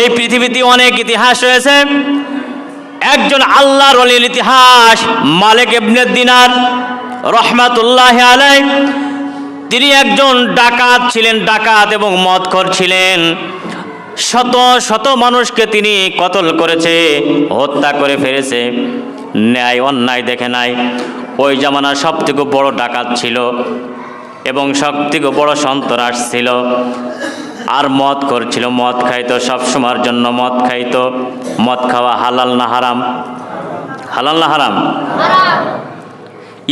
এই পৃথিবীতে অনেক ইতিহাস রয়েছে। একজন আল্লাহর অলির ইতিহাস, মালিক ইবনে দিনার রহমাতুল্লাহ আলাই তিনি একজন ডাকাত ছিলেন, ডাকাত এবং মদখর ছিলেন। শত শত মানুষকে তিনি কতল করেছে, হত্যা করে ফেলেছে। ন্যায়, অন্যায় দেখে নাই। ওই জামানার সব থেকে বড় ডাকাত ছিল এবং সব থেকে বড় সন্ত্রাস ছিল। আর মদ করছিল। মদ খাইতো সব সময়ের জন্য মদ খাইতো। মদ খাওয়া হালাল না হারাম? হালাল না হারাম?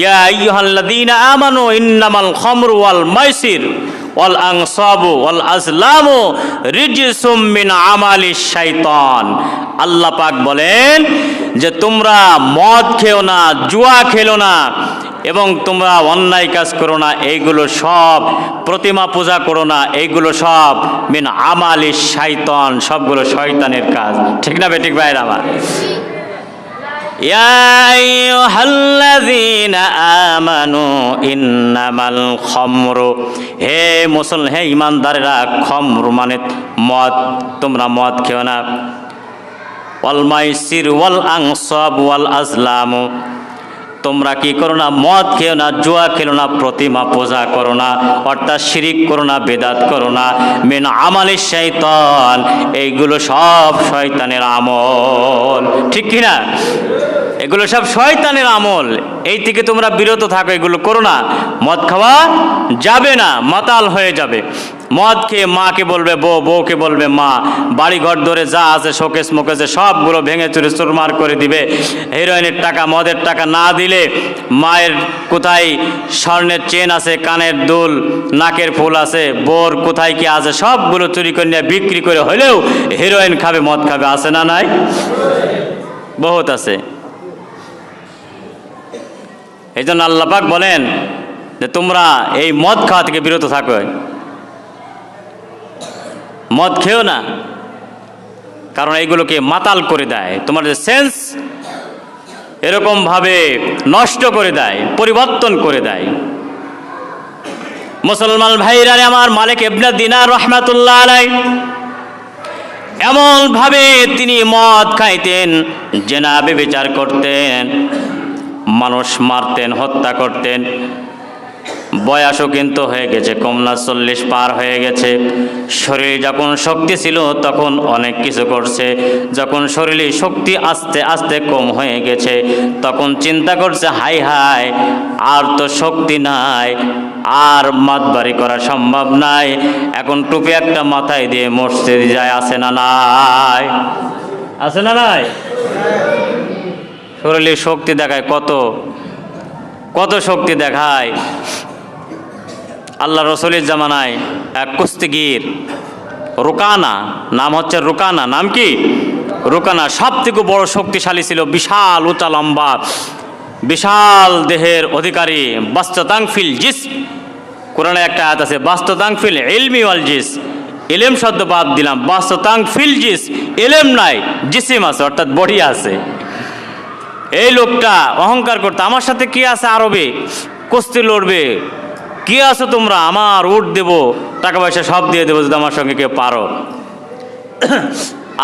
ইয়া আইয়ুহাল্লাযীনা আমানু ইন্নামাল খামরু ওয়াল মাইসির ওয়াল আনসাবু ওয়াল আজলামু রিজসুম মিন আমালিশ শাইতান। আল্লাহ পাক বলেন যে তোমরা মদ খেও না, জুয়া খেলো না। এবং তোমরা অন্যায় কাজ করো না এইগুলো সব প্রতিমা পূজা করো না এইগুলো সব মিন আমালিশ শাইতান সবগুলো শয়তানের কাজ ঠিক না বেঠিক ভাইরা আমার يا أيها الذين آمنوا إنما الخمر হে মুসল হে ইমানদারেরা খমর মানে মদ তোমরা মদ খেও না ওয়াল মাইসির ওয়াল আংসব ওয়াল আজলাম তোমরা কি করো না? মদ খেও না, জুয়া খেলো না, প্রতিমা পূজা করো না, অর্থাৎ শিরিক করো না, বেদাত করো না। মেন আমালের শৈতান এইগুলো সব শয়তানের আমল। ঠিক কি না এগুলো সব শয়তানের আমল। এই থেকে তোমরা বিরত থাকো, এগুলো করো না। মদ খাওয়া যাবে না, মাতাল হয়ে যাবে। মদ খেয়ে মাকে বলবে বউ, বউকে বলবে মা। বাড়ি ঘর ধরে যা আছে, শোকেস মোকেসে, সবগুলো ভেঙে চুরে চুরমার করে দিবে। হিরোইনের টাকা, মদের টাকা না দিলে মায়ের কোথায় স্বর্ণের চেন আছে, কানের দুল, নাকের ফুল আছে, বোর কোথায় কি আছে, সবগুলো চুরি করে নিয়ে বিক্রি করে হলেও হিরোইন খাবে, মদ খাবে, আছে না নাই? বহুত আছে। এই জন্য আল্লাপাক বলেন যে তোমরা এই মদ খাওয়া থেকে বিরত থাকো। মদ খেও না। কারণ এইগুলোকে মাতাল করে দেয়। তোমার যে সেন্স এরকমভাবে নষ্ট করে দেয়, পরিবর্তন করে দেয়। মুসলমান ভাইরা আমার মালিক এবনা দিনার রহমাতুল্লাহ আলাই এমনভাবে তিনি মদ খাইতেন জেনাবে বিচার করতেন, মানুষ মারতেন, হত্যা করতেন। বয়সও কিন্তু হয়ে গেছে কম না চল্লিশ পার হয়ে গেছে। শরীরে যখন শক্তি ছিল, তখন অনেক কিছু করছে। যখন শরীরে শক্তি আস্তে আস্তে কম হয়ে গেছে, তখন চিন্তা করছে, হাই হাই, আর তো শক্তি নাই, আর মাতবাড়ি করা সম্ভব নাই। এখন টুপি একটা মাথায় দিয়ে মসজিদ যায়, আছে না নাই? আছে না নাই? শরীরে শক্তি দেখায় কত কত শক্তি দেখায়? আল্লাহ রসুলের জামানায় এক কুস্তিগির, রুকানা, নাম হচ্ছে রুকানা, নাম কি? রুকানা সব থেকে বড় শক্তিশালী ছিল, বিশাল উঁচা লম্বা, বিশাল দেহের অধিকারী বাস্ততাং ফিল জিস। কোরআনে একটা আয়াত আছে বাস্ততাং ফিল এলমি ওয়াল জিস। এলেম শব্দ বাদ দিলাম বাস্ততাং ফিল জিস। এলেম নাই, জিসিম আছে, অর্থাৎ বডি আছে। এই লোকটা অহংকার করতে। আমার সাথে কি আছে আরবে? কুস্তি লড়বে কি আছো তোমরা? আমার উঠ দেব, টাকা পয়সা সব দিয়ে দেবো যদি আমার সঙ্গে কেউ পারো।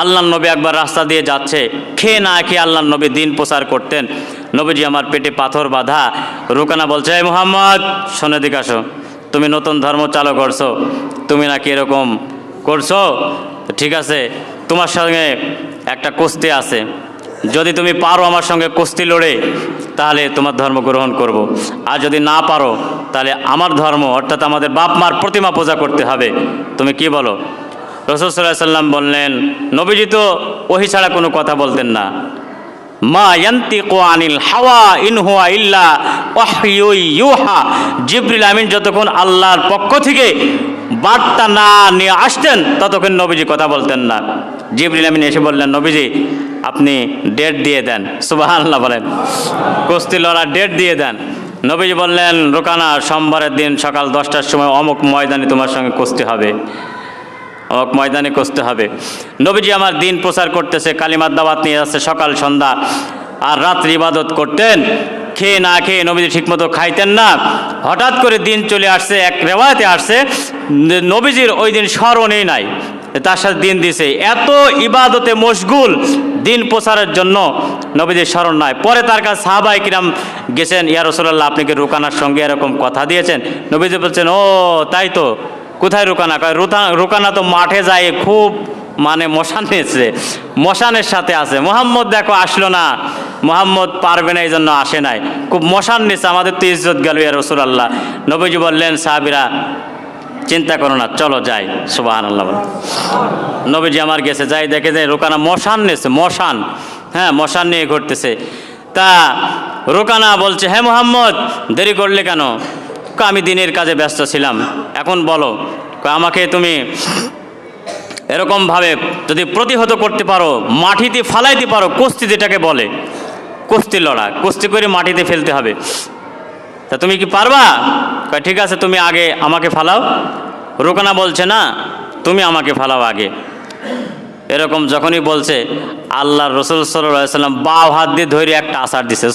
আল্লাহ নবী একবার রাস্তা দিয়ে যাচ্ছে, খেয়ে না খেয়ে আল্লাহ নবী দিন প্রচার করতেন। নবীজি আমার পেটে পাথর বাঁধা, রুকানা বলছে, এই মোহাম্মদ, শোনে দিকে আসো। তুমি নতুন ধর্ম চালু করছ, তুমি নাকি এরকম করছ? ঠিক আছে, তোমার সঙ্গে একটা কুস্তি আছে। যদি তুমি পারো আমার সঙ্গে কুস্তি লড়ে, তাহলে তোমার ধর্ম গ্রহণ করব। আর যদি না পারো, তাহলে আমার ধর্ম, অর্থাৎ আমাদের বাপ মার প্রতিমা পূজা করতে হবে। তুমি কি বলো? সাল্লাহ সাল্লাম বললেন, নবীজি তো ওহি ছাড়া কোনো কথা বলতেন না। মা ইয়ান্তি আনিল হাওয়া ইনহুয়া ইল্লা ইউহা। জিবরিল আমিন যতক্ষণ আল্লাহর পক্ষ থেকে বার্তা না নিয়ে আসতেন, ততক্ষণ নবীজি কথা বলতেন না। জিবরিল আমিন এসে বললেন, নবীজি, আপনি ডেট দিয়ে দেন। সুবাহ আল্লাহ বলেন। কুস্তি লড়ার ডেট দিয়ে দেন। নবীজি বললেন, রোকানা, সোমবারের দিন সকাল দশটার সময় অমুক ময়দানে তোমার সঙ্গে কুস্তি হবে। অমুক ময়দানে কষতে হবে। নবীজি আমার দিন প্রচার করতেছে কালিমার দাওয়াত নিয়ে যাচ্ছে, সকাল, সন্ধ্যা আর রাত্রি ইবাদত করতেন। খেয়ে না খেয়ে নবীজি ঠিকমতো খাইতেন না। হঠাৎ করে দিন চলে আসছে, এক রেওয়ায়তে আসছে, নবীজির ওই দিন স্মরণেই নাই। তার সাথে দিন দিছে। এত ইবাদতে মশগুল দিন প্রচারের জন্য নবীজির স্মরণ নয় পরে তার কাছে সাহাবাই কিরাম গেছেন, ইয়া রসুল্লাহ আপনি কি রুকানার সঙ্গে এরকম কথা দিয়েছেন? নবীজি বলছেন, ও, তাই তো। কোথায় রুকানা? রুকানা তো মাঠে যায়, খুব মানে মশান নিয়েছে, মশানের সাথে আছে। মোহাম্মদ দেখো, আসলো না। মোহাম্মদ পারবে না এই জন্য আসে নাই। খুব মশান নিচ্ছে আমাদের তো ইজ্জত গেল, ইয়া রসুলাল্লাহ। নবীজি বললেন, সাহাবিরা চিন্তা করো না, চলো যাই। সুবাহান আল্লাহ নবীজি আমার গেছে, যাই দেখে যে রোকানা মশান নিয়েছে, মশান। হ্যাঁ মশান নিয়ে ঘুরতেছে। তা রোকানা বলছে হ্যাঁ মোহাম্মদ, দেরি করলে কেন? আমি দিনের কাজে ব্যস্ত ছিলাম। এখন বলো আমাকে তুমি এরকমভাবে যদি প্রতিহত করতে পারো, মাটিতে ফালাইতে পারো, কুস্তি যেটাকে বলে, কুস্তি লড়া, কুস্তি করে মাটিতে ফেলতে হবে। তা তুমি কি পারবা? ঠিক আছে, তুমি আগে আমাকে ফালাও। রোকানা বলছে, না, তুমি আমাকে ফালাও আগে। এরকম যখনই বলছে আল্লাহ রসুল সাল্লাম বাও হাত দিয়ে ধরে একটা আসার দিছে।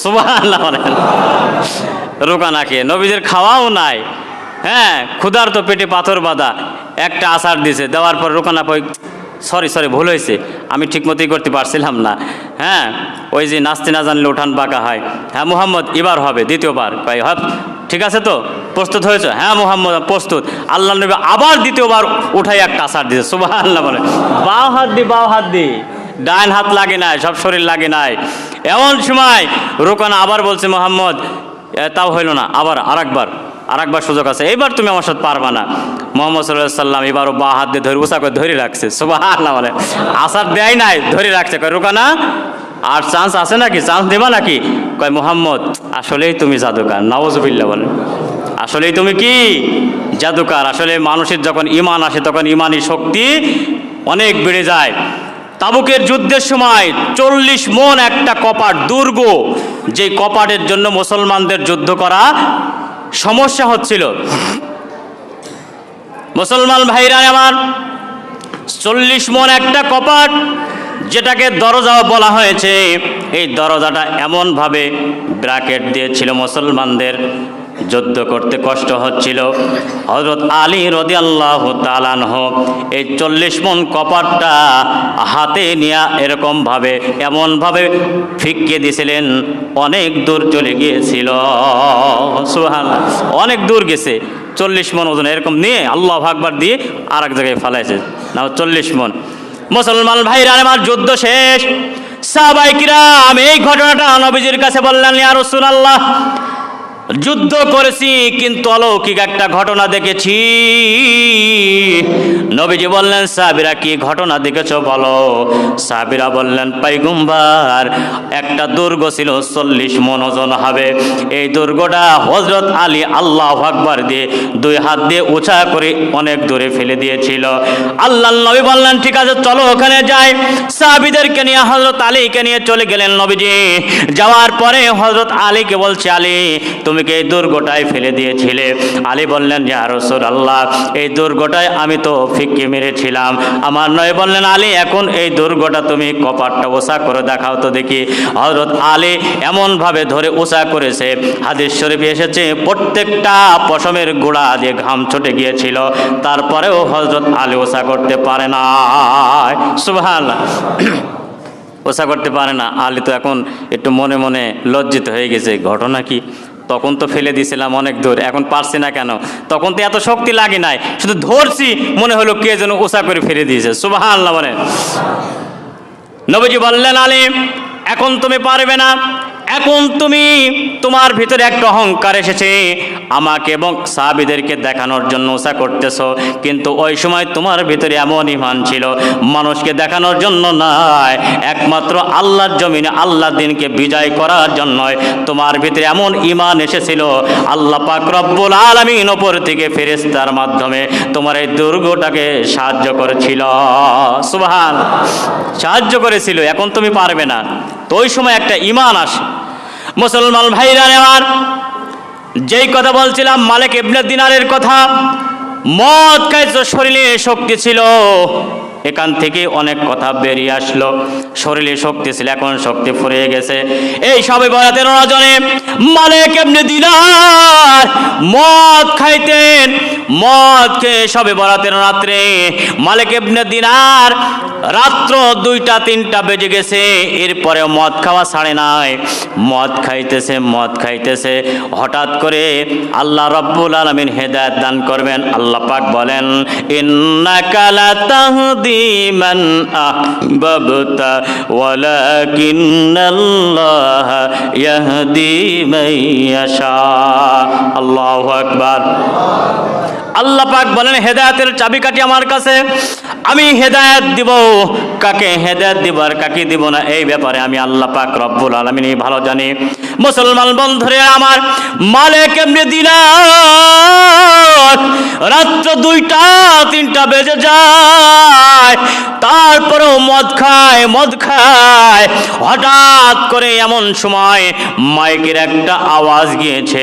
রোকানাকে নবীদের খাওয়াও নাই। হ্যাঁ ক্ষুধার তো পেটে পাথর বাঁধা, একটা আসার দিছে। দেওয়ার পর রোকানা সরি সরি ভুল হয়েছে। আমি ঠিক মতোই করতে পারছিলাম না। হ্যাঁ ওই যে নাচতে না জানলে উঠান বাঁকা হয়। হ্যাঁ মোহাম্মদ, এবার হবে, দ্বিতীয়বার। কয় হব ঠিক আছে তো? প্রস্তুত হয়েছে? হ্যাঁ মোহাম্মদ, প্রস্তুত। আল্লাহ নবী আবার দ্বিতীয়বার উঠাই একটা আসার দিছে। সুবাহ আল্লাহ বলে। বাও হাত দি, বাও হাত দি। ডাইন হাত লাগে নাই, সব শরীর লাগে নাই। এমন সময় রোকানা আবার বলছে, মোহাম্মদ তাও হইল না, আবার আরেকবার আরেকবার সুযোগ আছে। এইবার তুমি আমার সাথে পারবা না। মোহাম্মদ সাল্লাহ সাল্লাম এবারও বা হাত দিয়ে ধরে উষা করে ধরে রাখছে। সুবাহ বলে। আসার দেয় নাই, ধরে রাখছে। কয়, রোকানা, আর চান্স আছে নাকি? চান্স দেবা নাকি? কয়, মোহাম্মদ, আসলেই তুমি জাদুকার। নওয়াজবিল্লা বলে। আসলেই তুমি কি? জাদুকার। আসলে মানুষের যখন ইমান আসে, তখন ইমানি শক্তি অনেক বেড়ে যায়। তাবুকের যুদ্ধের সময় চল্লিশ মন একটা কপাট দুর্গ। যে কপাটের জন্য মুসলমানদের যুদ্ধ করা সমস্যা হচ্ছিল। মুসলমান ভাইরা আমার, চল্লিশ মন একটা কপাট, যেটাকে দরজা বলা হয়েছে, এই দরজাটা এমনভাবে ব্র্যাকেট দিয়েছিল মুসলমানদের। যুদ্ধ করতে কষ্ট হচ্ছিল। হজরত আলী রদি আল্লাহ তালানহ এই চল্লিশ মন কপারটা হাতে নিয়ে এরকমভাবে এমনভাবে ফিকিয়ে দিয়েছিলেন অনেক দূর চলে গিয়েছিল। সুহান অনেক দূর গেছে। চল্লিশ মন ওজন এরকম নিয়ে আল্লাহ ভাগবার দিয়ে আর এক জায়গায় ফালাইছে। না চল্লিশ মন। মুসলমান ভাইরা, আমার যুদ্ধ শেষ। সাবাইকিরা আমি এই ঘটনাটা নবীজির কাছে বললেন, ইয়া রাসূলুল্লাহ যুদ্ধ করেছি, কিন্তু অলৌকিক একটা ঘটনা দেখেছি। নবীজি বললেন সাবিরা কি ঘটনা দেখেছ বলো? সাবিরা বললেন, পাইগুম্বার, একটা দুর্গ ছিল, চল্লিশ মন ওজন হবে। এই দুর্গটা হজরত আলী আল্লাহ আকবার দিয়ে দুই হাত দিয়ে উঁচা করে অনেক দূরে ফেলে দিয়েছিল। আল্লাহ নবী বললেন, ঠিক আছে, চলো ওখানে যাই। সাহাবিদেরকে নিয়ে হজরত আলীকে নিয়ে চলে গেলেন নবীজি। যাওয়ার পরে হজরত আলীকে বলছে, আলী, তুমি কি এই দুর্গটায় ফেলে দিয়েছিলে। আলী বললেন, ইয়া রাসূলুল্লাহ, এই দুর্গটায় আমি তো ফিক্কি মেরেছিলাম। আমার নয় বললেন, আলী, এখন এই দুর্গটা তুমি কপারটা ওষা করে দেখাও তো দেখি। হজরত আলী এমনভাবে ধরে ওষা করেছে। হাদিস শরীফ এসেছে, প্রত্যেকটা পশমের গোড়া দিয়ে ঘাম ছুটে গিয়েছিল। তারপরেও হজরত আলী ওসা করতে পারে না। সুবহানাল্লাহ। ওষা করতে পারে না। আলী তো এখন একটু মনে মনে লজ্জিত হয়ে গেছে। ঘটনা কি? তখন তো ফেলে দিয়েছিলাম অনেক দূর, এখন পারছি না কেন? তখন তো এত শক্তি লাগে নাই, শুধু ধরছি, মনে হলো কে যেন ওসা করে ফেলে দিয়েছে। সুবাহ আল্লাহ মানে নবজি বললেন, আলিম, এখন তুমি পারবে না এখন তুমি তোমার ভিতরে একটা অহংকার এসেছে। আমাকে এবং সাহাবিদেরকে দেখানোর জন্য ওসা করতেছ। কিন্তু ওই সময় তোমার ভিতরে এমন ইমান ছিল, মানুষকে দেখানোর জন্য নয় একমাত্র আল্লাহর জমিনে আল্লাহ দিনকে বিজয় করার জন্যই তোমার ভিতরে এমন ইমান এসেছিল। আল্লাহ পাক রব্বুল আলমিন ওপর থেকে ফেরেস্তার মাধ্যমে তোমার এই দুর্গটাকে সাহায্য করেছিল। সুবহান, সাহায্য করেছিল। এখন তুমি পারবে না। তো ওই সময় একটা ইমান আসে। মুসলমান ভাইরা নেওয়ার, যেই কথা বলছিলাম, মালিক ইবনে দিনারের কথা, মদ কায় শরীরে শক্তি ছিল। এখান থেকে অনেক কথা বেরিয়ে আসলো। শরীরে শক্তি ছিল, এখন শক্তি ফুরিয়ে গেছে। এই সবে বরাতের রজনে মালিক এমনি দিনার মদ খাইতেন। মদ খেয়ে সবে বরাতের রাত্রে মালিক এমনি দিনার রাত্র দুইটা, তিনটা বেজে গেছে। এরপরে মদ খাওয়া ছাড়ে নাই। মদ খাইতেছে মদ খাইতেছে। হঠাৎ করে আল্লাহ রব্বুল আলমিন হেদায়ত দান করবেন। আল্লাহ পাক বলেন, ইন্নাকা লা তাহদি মান আহবাবতা ওয়ালাকিন্নাল্লাহ ইয়াহদি মান ইয়াশা আল্লাহু আকবার আল্লাহ পাক বলেন, হেদায়েতের চাবিকাঠি আমার কাছে। আমি হেদায়েত দিব। কাকে হেদায়েত দিব আর কাকে দিব না, এই ব্যাপারে আমি আল্লাহ পাক রব্বুল আলমিনই ভালো জানি। মুসলমান বন্ধুরে আমার, মালিক এমনি দিলাম রাত্র দুইটা, তিনটা বেজে যায়। তারপরেও মদ খায় মদ খায়। হঠাৎ করে এমন সময় মাইকের একটা আওয়াজ গিয়েছে।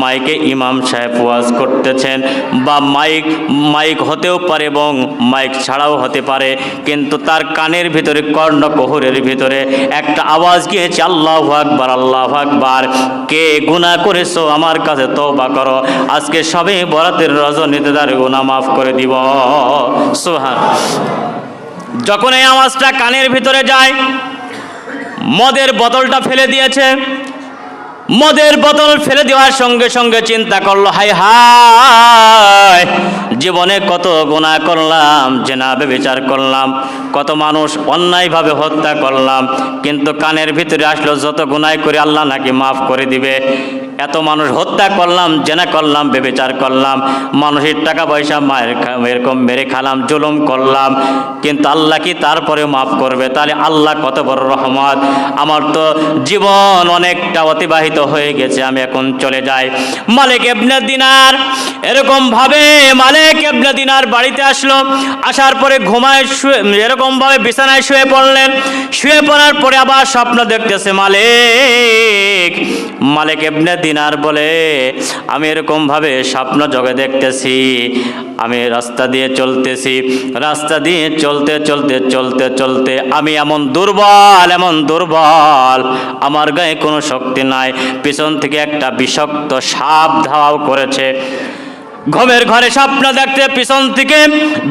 মাইকে ইমাম সাহেব ওয়াজ করতেছেন। বা মাইক মাইক হতেও পারে এবং মাইক ছাড়াও হতে পারে, কিন্তু তার কানের ভিতরে কর্ণকোহরের ভিতরে একটা আওয়াজ গিয়েছে, আল্লাহ আকবার আল্লাহ আকবার। কে গুনাহ করেছ? আমার কাছে তওবা করো। আজকে সবে বরাতের রজনীতে তার গুনাহ মাফ করে দিব। সুহান যখন এই আওয়াজটা কানের ভিতরে যায়, মদের বোতলটা ফেলে দিয়েছে। মদের বোতল ফেলে দেওয়ার সঙ্গে সঙ্গে চিন্তা করল হাই হাই জীবনে কত গুণা করলাম জেনা বিচার করলাম, কত মানুষ অন্যায়ভাবে হত্যা করলাম, কিন্তু কানের ভিতরে আসলো, যত গুনায় করে আল্লাহ নাকি মাফ করে দিবে। এত মানুষ হত্যা করলাম, জেনা করলাম বেবিচার করলাম, মানুষের টাকা পয়সা মায়ের এরকম মেরে খালাম, জুলুম করলাম, কিন্তু আল্লাহ কি তারপরে মাফ করবে? তাহলে আল্লাহ কত বড় রহমত। আমার তো জীবন অনেকটা অতিবাহিত হয়ে গেছে, আমি এখন চলে যাই। মালিক এবনে দিনার এরকম ভাবে মালিক এবনে দিনার বাড়িতে আসলো, আসার পরে ঘুমায় শুয়ে এরকম ভাবে বিছানায় শুয়ে পড়লেন। শুয়ে পড়ার পরে আবার স্বপ্ন দেখতেছে মালিক মালিক এবনে দিনার বলে, আমি এরকম ভাবে স্বপ্ন জগে দেখতেছি, আমি রাস্তা দিয়ে চলতেছি, রাস্তা দিয়ে চলতে চলতে চলতে চলতে আমি এমন দুর্বল এমন দুর্বল, আমার গায়ে কোনো শক্তি নাই, পিছন থেকে একটা বিষাক্ত সাপ ধাওয়াও করেছে। ঘুমের ঘরে স্বপ্ন দেখতে পিছন থেকে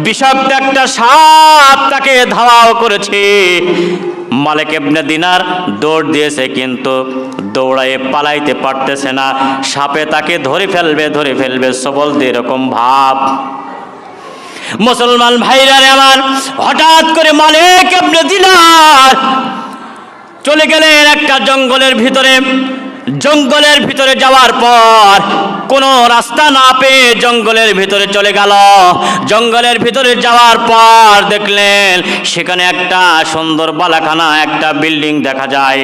বিষাক্ত একটা সাপ তাকে ধাওয়াও করেছে। মালিক এমনি দিনার দৌড় দিয়েছে, কিন্তু দৌড়ায়ে পালাইতে পারতেছে না। সাপে তাকে ধরে ফেলবে ধরে ফেলবে সবল দিয়ে এরকম ভাব। মুসলমান ভাইরা রে আমার, হঠাৎ করে মালিক এমনি দিনার চলে গেলেন একটা জঙ্গলের ভিতরে। জঙ্গলের ভিতরে যাওয়ার পর কোনো রাস্তা না পেয়ে জঙ্গলের ভিতরে চলে গেল। জঙ্গলের ভিতরে যাওয়ার পর দেখলেন সেখানে একটা সুন্দর বালাখানা, একটা বিল্ডিং দেখা যায়।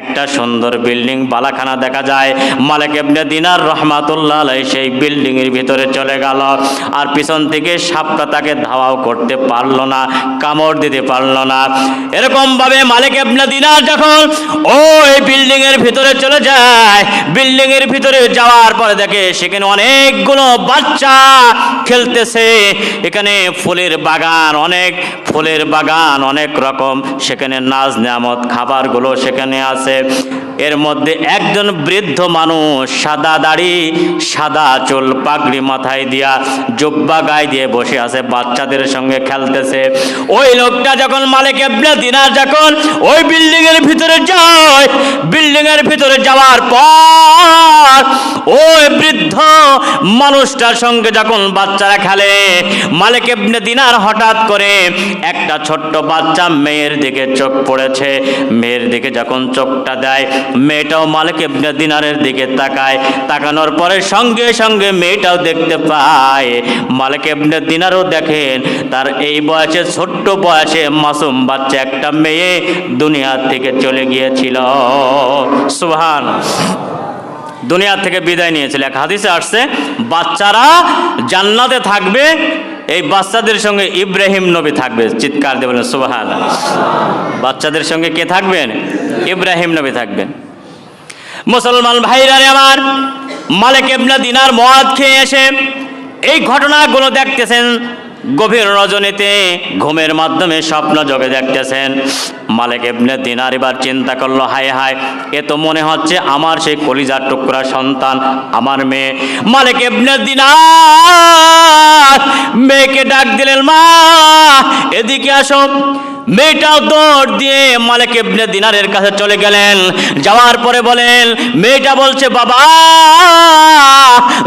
একটা সুন্দর বিল্ডিং বালাখানা দেখা যায়। মালিক এবনে দিনার রহমাতুল্লাহ সেই বিল্ডিং এর ভিতরে চলে গেল। আর পিছন থেকে সাপটা তাকে ধাওয়াও করতে পারল না, কামড় দিতে পারল না। এরকম ভাবে মালিক এবনে দিনার যখন ওই বিল্ডিং এর ভিতরে চলে যায় বিল্ডিং এর ভিতরে যাওয়ার পরে দেখে সেখানে অনেকগুলো বাচ্চা খেলতেছে। এখানে ফুলের বাগান, অনেক ফুলের বাগান, অনেক রকম। সেখানে নাজ নিয়ামত খাবারগুলো সেখানে আছে। এর মধ্যে একজন বৃদ্ধ মানুষ সাদা দাড়ি, সাদা চুল, পাগড়ি মাথায় দিয়া জব্বা গায়ে দিয়ে বসে আছে, বাচ্চাদের সঙ্গে খেলতেছে। ওই লোকটা যখন মালিক এবনে দিনার, যখন ওই বিল্ডিং এর ভিতরে যায় বিল্ডিং এর ভিতরে যাওয়ার পর ওই বৃদ্ধ মানুষটার সঙ্গে যখন বাচ্চারা খেলে, মালিক এবনে দিনার হঠাৎ করে একটা ছোট্ট বাচ্চা মেয়ের দিকে চোখ পড়েছে। মেয়ের দিকে যখন চোখটা দেয় মেয়েটাও মালিক এবনে দিনারের দিকে তাকায়। তাকানোর পরে সঙ্গে সঙ্গে মেয়েটাও দেখতে পায়। মালিক এবনে দিনারও দেখেন, তার এই বয়সে, ছোট্ট বয়সে মাসুম বাচ্চা একটা মেয়ে দুনিয়া থেকে চলে গিয়েছিল। সুহান দুনিয়া থেকে বিদায় নিয়েছিল। এক হাদিসে আসছে, বাচ্চারা জান্নাতে থাকবে, এই বাচ্চাদের সঙ্গে ইব্রাহিম নবী থাকবে। চিৎকার দেবেন সুবাহান। বাচ্চাদের সঙ্গে কে থাকবেন? ইব্রাহিম নবী থাকবেন। মুসলমান ভাইরা আমার, মালিক ইবনে দিনার মদ খেয়ে এসে এই ঘটনাগুলো দেখতেছেন, গভীর রজনীতে ঘুমের মাধ্যমে স্বপ্ন যোগে দেখতেছেন। মালিক ইবনে দিনার এবার চিন্তা করল, হায় হায়, এ তো মনে হচ্ছে আমার সেই কলিজার টুকরা সন্তান, আমার মেয়ে। মালিক ইবনে দিনার মেয়েকে ডাক দিলেন, মা, এদিকে আসো। মেয়েটাও দৌড় দিয়ে মালিক ইবনে দিনারের কাছে চলে গেলেন। যাওয়ার পরে বলেন, মেয়েটা বলছে, বাবা,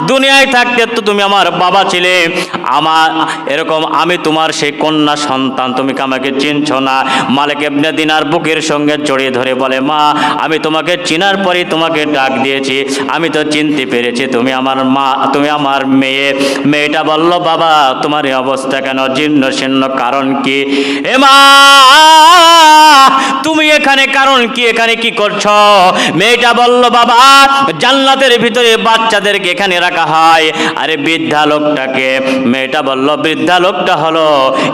দুনিয়ায় থাকতে তো তুমি আমার বাবা ছিলে। আমার, এরকম আমি তোমার সেই কন্যা সন্তান, তুমি কি আমাকে চিনছ না? মালিক ইবনে দিনার বুকের সঙ্গে জড়িয়ে ধরে বলে, মা, আমি তোমাকে চিনার পরেই তোমাকে ডাক দিয়েছি। আমি তো চিনতে পেরেছি, তুমি আমার মা, তুমি আমার মেয়ে। মেয়েটা বলল, বাবা, তোমার এই অবস্থা কেন? জীর্ণ শীর্ণ কারণ কি? এ মা তুমি এখানে কারণ কি? এখানে কি করছ? মেয়েটা বলল, বাবা, জান্নাতের ভিতরে বাচ্চাদেরকে এখানে রাখা হয়। আরে বৃদ্ধা লোকটাকে, মেয়েটা বলল, বৃদ্ধা লোকটা হলো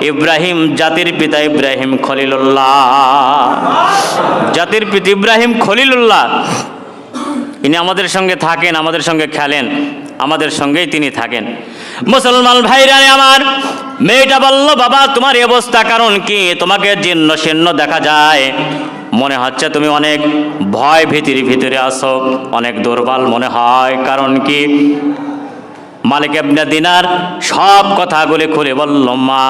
ইব্রাহিম, জাতির পিতা ইব্রাহিম খলিলুল্লাহ। জাতির পিতা ইব্রাহিম খলিলুল্লাহ। ইনি আমাদের সঙ্গে থাকেন, আমাদের সঙ্গে খেলেন, আমাদের সঙ্গেই তিনি থাকেন। মুসলমান ভাইরা আমার, মেয়েটা বলল, বাবা, তোমার অবস্থা কারণ কি? তোমাকে জীর্ণ শীর্ণ দেখা যায়। মনে হচ্ছে তুমি অনেক ভয় ভীতির ভিতরে আসো অনেক দুর্বল মনে হয়। কারণ কি? মালিক এবনে দিনার সব কথাগুলি খুলে বলল, মা,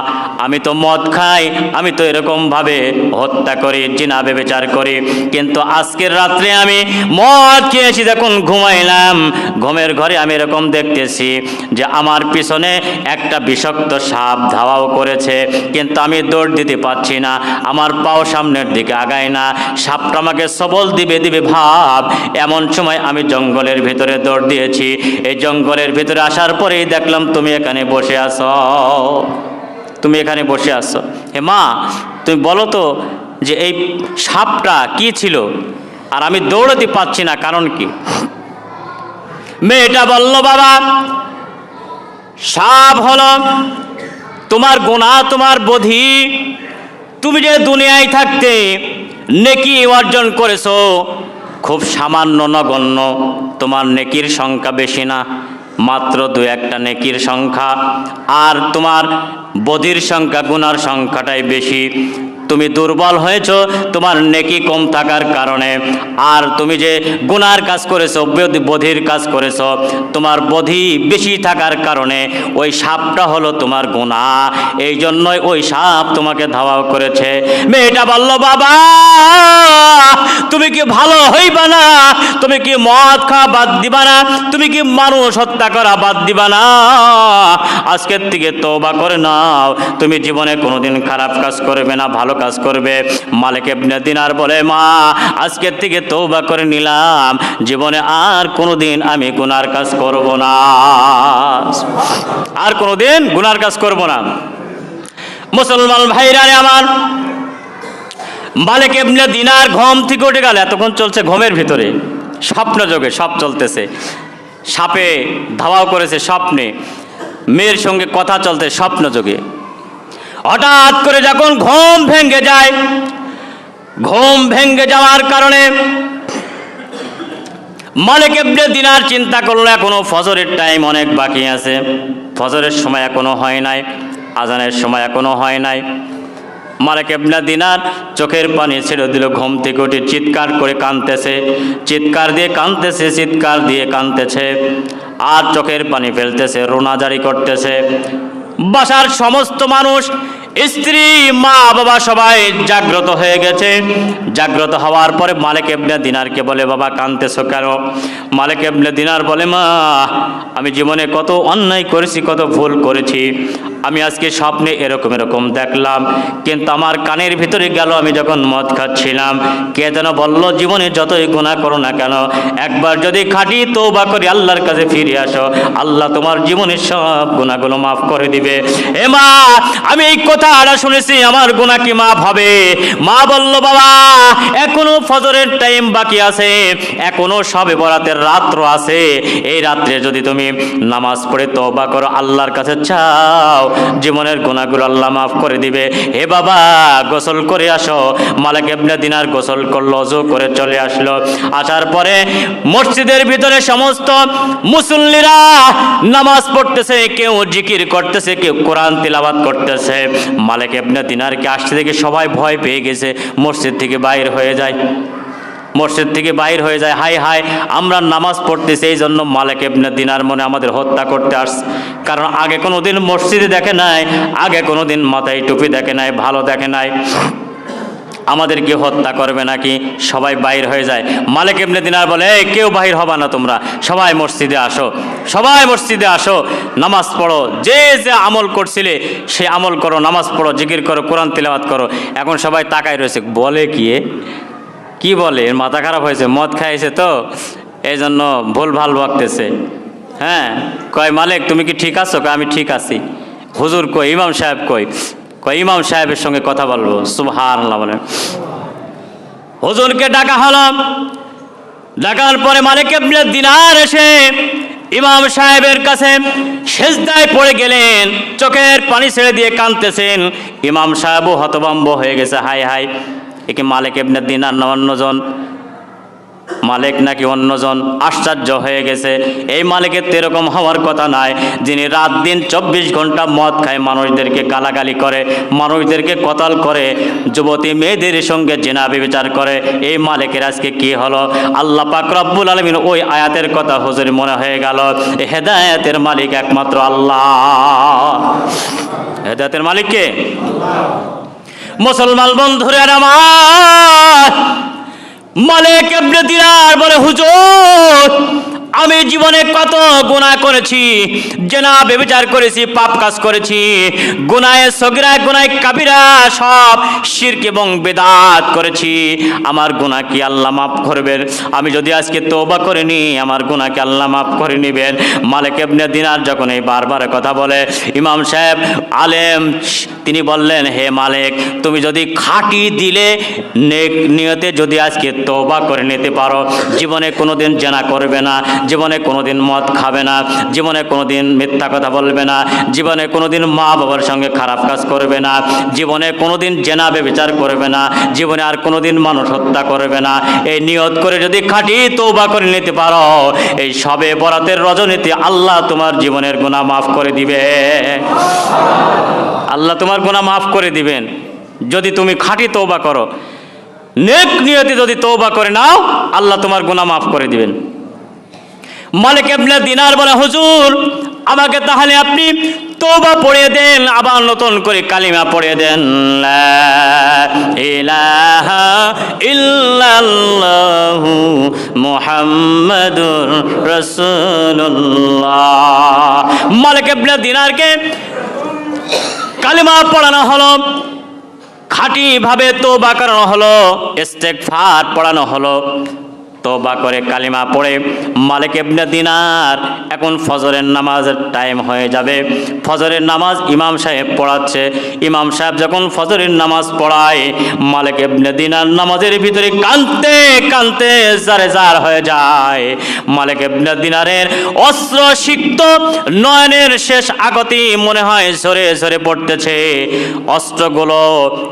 আমি তো মদ খাই, আমি তো এরকমভাবে হত্যা করি, জিনা বেচার করি। কিন্তু আজকের রাত্রে আমি মদ খেয়েছি যখন ঘুমাইলাম। ঘুমের ঘরে আমি এরকম দেখতেছি যে আমার পিছনে একটা বিষাক্ত সাপ ধাওয়াও করেছে। কিন্তু আমি দৌড় দিতে পারছি না, আমার পাও সামনের দিকে আগায় না। সাপটা আমাকে সবল দিবে দিবে ভাব। এমন সময় আমি জঙ্গলের ভিতরে দৌড় দিয়েছি। এই জঙ্গলের ভিতরে আসার পরেই দেখলাম তুমি এখানে বসে আছো। তুমি এখানে বসে আছো। হে মা, তুমি বলো তো যে এই সাপটা কি ছিল? আর আমি দৌড়াতে পারছি না, কারণ কি? মেয়েটা বলল, বাবা, সাপ হলো তোমার গোনা, তোমার বধি। তুমি যে দুনিয়ায় থাকতে নেকি অর্জন করেছ, খুব সামান্য নগণ্য। তোমার নেকির সংখ্যা বেশি না। মাত্র দু একটা নেকির সংখ্যা। আর তোমার বধির সংখ্যা গুনার সংখ্যাটাই বেশি। তুমি দুর্বল হয়েছ, তোমার নেকি কম থাকার কারণে। আর তুমি যে গুনার কাজ করেছ, বধ- বধির কাজ করেছ, তোমার বধি বেশি থাকার কারণে ওই সাপটা হলো তোমার গুণা। এই জন্যই ওই সাপ তোমাকে ধাওয়াও করেছে। মেয়েটা বলল, বাবা, তুমি কি ভালো হইবা না? তুমি কি মদ খাওয়া বাদ দিবা না? তুমি কি মানুষ হত্যা করা বাদ দিবা না? আজকের থেকে তওবা করে নাও। তুমি জীবনে কোনোদিন খারাপ কাজ করবে না, ভালো কাজ করবে। মালিক ইবনে দিনার বলে, মা আজকের থেকে তওবা করে নিলাম। জীবনে আর কোনোদিন আমি গুনার কাজ করব না। আর কোনোদিন গুনার কাজ করব না। মুসলমান ভাইরা আমার, মালিক এমনি দিনার ঘুম থেকে উঠে গেল। এতক্ষণ চলছে ঘুমের ভিতরে। স্বপ্ন যোগে সব চলতেছে। সাপে ধাওয়াও করেছে স্বপ্নে। মেয়ের সঙ্গে কথা চলতে স্বপ্ন যোগে। হঠাৎ করে যখন ঘুম ভেঙে যায়, ঘুম ভেঙে যাওয়ার কারণে মালিক এমনি দিনার চিন্তা করল, এখনও ফজরের টাইম অনেক বাকি আছে। ফজরের সময় এখনও হয় নাই, আজানের সময় এখনও হয় নাই। মালিক এবনা দিনার চোখের পানি ছেড়ে দিল, ঘুম থেকে উঠে চিৎকার করে কাঁদতেছে, চিৎকার দিয়ে কাঁদতেছে, চিৎকার দিয়ে কাঁদতেছে, আর চোখের পানি ফেলতেছে, রোনা জারি করতেছে। বাসার সমস্ত মানুষ স্ত্রী মা বাবা সবাই জাগ্রত হয়ে গেছে। জাগ্রত হওয়ার পরে মালিক এবনে দিনারকে বলে, বাবা, কাঁদতেছ কেন? মালিক এবনে দিনার বলে, মা, আমি জীবনে কত অন্যায় করেছি, কত ভুল করেছি। আমি আজকে স্বপ্নে এরকম এরকম দেখলাম, কিন্তু আমার কানের ভিতরে গেল, আমি যখন মদ খাচ্ছিলাম, কে যেন বলল, জীবনে যতই গুণা করো না কেন, একবার যদি খাটি তো বা করে আল্লাহর কাছে ফিরে আসো, আল্লাহ তোমার জীবনের সব গুণাগুলো মাফ করে দিবে। এ মা, আমি এই কথাটা শুনেছি, আমার গুণা কি মাফ হবে? মা বলল, বাবা, এখনও ফজরের টাইম বাকি আছে, এখনও সবে বরাতের রাত্র আছে। এই রাত্রে যদি তুমি নামাজ পড়ে তওবা করো, আল্লাহর কাছে চাও জীবনের গুণাগুলো আল্লাহ মাফ করে দিবে। হে বাবা, গোসল করে আসো। মালিক ইবনে দিনার গোসল করল, অজু করে চলে আসলো। আসার পরে মসজিদের ভিতরে সমস্ত মুসল্লিরা নামাজ পড়তেছে, কেউ জিকির করতেছে, কেউ কোরআন তিলাবাত করতেছে। মালিক ইবনে দিনারকে আসতে থেকে সবাই ভয় পেয়ে গেছে, মসজিদ থেকে বাইর হয়ে যায়। মসজিদ থেকে বাইর হয়ে যায়। হাই হাই আমরা নামাজ পড়তেছি, এই জন্য মালিক ইবনে দিনার মনে আমাদের হত্যা করতে আসছে। কারণ আগে কোনো দিন মসজিদে দেখে নাই, আগে কোনো দিন মাথায় টুপি দেখে নাই, ভালো দেখে নাই। আমাদেরকে হত্যা করবে নাকি? সবাই বাইর হয়ে যায়। মালিক এমনি দিনার বলে, এই, কেউ বাহির হবা না তোমরা। সবাই মসজিদে আসো। সবাই মসজিদে আসো। নামাজ পড়ো। যে যে আমল করছিলে, সে আমল করো। নামাজ পড়ো, জিকির করো, কোরআন তিলাবাত করো। এখন সবাই তাকায় রয়েছে। বলে কি? কি বলে? মাথা খারাপ হয়েছে, মদ খাইছে তো? এই জন্য ভুল ভালো বকতেছে। হ্যাঁ? কয়, মালিক, তুমি কি ঠিক আছো? আমি ঠিক আছি। হুজুর কই ইমাম সাহেব কই কয়, ইমাম সাহেবের সঙ্গে কথা বলব। সুবহান বলেন। হুজুরকে ডাকা হলো। ডাকার পরে মালিক ইবনে দিনার এসে ইমাম সাহেবের কাছে সেজদায় পড়ে গেলেন। চোখের পানি ছেড়ে দিয়ে কাঁদতেছেন। ইমাম সাহেবও হতভম্ব হয়ে গেছে হাই হাই একে মালিক ইবনে দিনার অন্যজন? মালিক নাকি অন্যজন? আশ্চর্য হয়ে গেছে। এই মালিকের তো এরকম হওয়ার কথা নয় যিনি রাত দিন চব্বিশ ঘণ্টা মদ খায় মানুষদেরকে গালাগালি করে, মানুষদেরকে কতাল করে, যুবতী মেয়েদের সঙ্গে জেনা বিচার করে। এই মালিকের আজকে কি হলো? আল্লাহ পাক রব্বুল আলমিন ওই আয়াতের কথা হুজুর মনে হয়ে গেল। হেদায়েতের মালিক একমাত্র আল্লাহ। হেদায়াতের মালিক কে? মুসলমান বন্ধুরে আমার মালিক ইবনে দিনার বলে হুজুর আমি জীবনে কত গুনাহ করেছি জেনা বেবিচার করেছি, পাপ কাজ করেছি। গুনায় সগিরা গুনায় কাবিরা সব শিরক এবং বেদাত করেছি। আমার গুনাহ কি আল্লাহ মাফ করবেন? আমি যদি আজকে তওবা করে নি আমার গুনাহকে আল্লাহ মাফ করে নেবেন? মালিক ইবনে দিনার যখন এই বারবার কথা বলে, ইমাম সাহেব, আলেম, তিনি বললেন, হে মালিক, তুমি যদি খাঁটি দিলে, নেক নিয়তে যদি আজকে তওবা করে নিতে পারো, জীবনে কোনোদিন জেনা করবে না। জীবনে কোনোদিন মদ খাবে না, জীবনে কোনোদিন মিথ্যা কথা বলবে না, জীবনে কোনোদিন মা বাবার সঙ্গে খারাপ কাজ করবে না, জীবনে কোনোদিন জেনাবে বিচার করবে না, জীবনে আর কোনোদিন মানুষ হত্যা করবে না। এই নিয়ত করে যদি খাঁটি তৌবা করে নিতে পারো, এই সবে বরাতের রজনীতে আল্লাহ তোমার জীবনের গুণা মাফ করে দিবে। আল্লাহ তোমার গুণা মাফ করে দিবেন। যদি তুমি খাঁটি তৌবা করো, নেক নিয়তে যদি তৌবা করে নাও, আল্লাহ তোমার গুণা মাফ করে দিবেন। মালিক এবনে দিনার বলে, হুজুর, আমাকে তাহলে আপনি তৌবা পড়িয়ে দেন, আবার নতুন করে কালিমা পড়িয়ে দেন। ইলাহা ইল্লাল্লাহু মুহাম্মাদুর মালিক এবনে দিনারকে কালিমা পড়ানো হলো খাঁটিভাবে তোবা করানো হলো, ইস্তেগফার পড়ানো হলো। তোবা করে কালিমা পড়ে মালিক ইবনে দিনার। এখন ফজরের নামাজের টাইম হয়ে যাবে। ফজরের নামাজ ইমাম সাহেব পড়াচ্ছে। ইমাম সাহেব যখন ফজরের নামাজ পড়ায়, মালিক ইবনে দিনার নামাজের ভিতরে কানতে কানতে জারে জার হয়ে যায়। মালিক ইবনে দিনারের অস্ত্র সিক্ত নয়নের শেষ আগতি মনে হয় ঝরে ঝরে পড়তেছে। অস্ত্রগুলো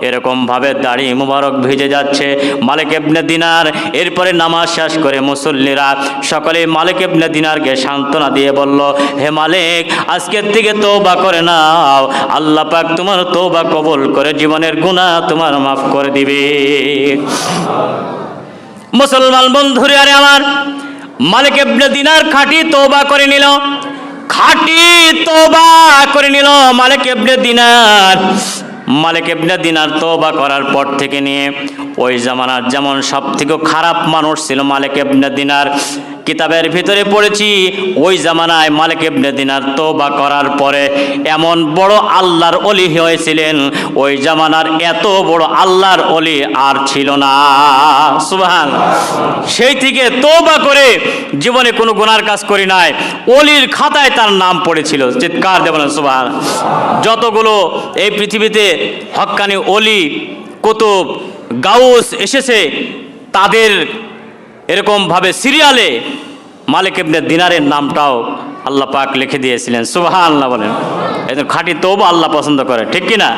এরকম ভাবে দাড়ি মুবারক ভিজে যাচ্ছে। মালিক ইবনে দিনার এরপরে নামাজ শেষ করে মুসল্লিরা সকলে মালিক ইবনে দিনারকে সান্ত্বনা দিয়ে বলল, হে মালিক, আজকের থেকে তৌবা করে নাও। আল্লাহ পাক তোমার তৌবা কবুল করে জীবনের গুনাহ তোমার মাফ করে দিবে। মুসলমান বন্ধুরে, আরে আমার, মালিক ইবনে দিনার খাঁটি তৌবা করে নিল, খাঁটি তৌবা করে নিল মালিক ইবনে দিনার। মালিক ইবনে দিনার তওবা করার পর থেকে নিয়ে ওই জামানার যেমন সব থেকে খারাপ মানুষ ছিল মালিক ইবনে দিনার কিতাবের ভিতরে পড়েছি, ওই জামানায় মালিক ইবনে দিনার তৌবা করার পরে এমন বড় আল্লাহর অলি হয়েছিলেন, ওই জামানার এত বড় আল্লাহর অলি আর ছিল না। সুবহান সেই থেকে তৌবা করে জীবনে কোনো গুনার কাজ করি নাই অলির খাতায় তার নাম পড়েছিল, চিৎকার দেবেন সুবহান যতগুলো এই পৃথিবীতে হক্কানি অলি কুতুব, গাউস এসেছে, তাদের এরকমভাবে সিরিয়ালে মালিক ইবনে দিনারের নামটাও আল্লাহ পাক লিখে দিয়েছিলেন। সুবাহ আল্লাহ বলেন। এই খাঁটি তবু আল্লাহ পছন্দ করে। ঠিক কি না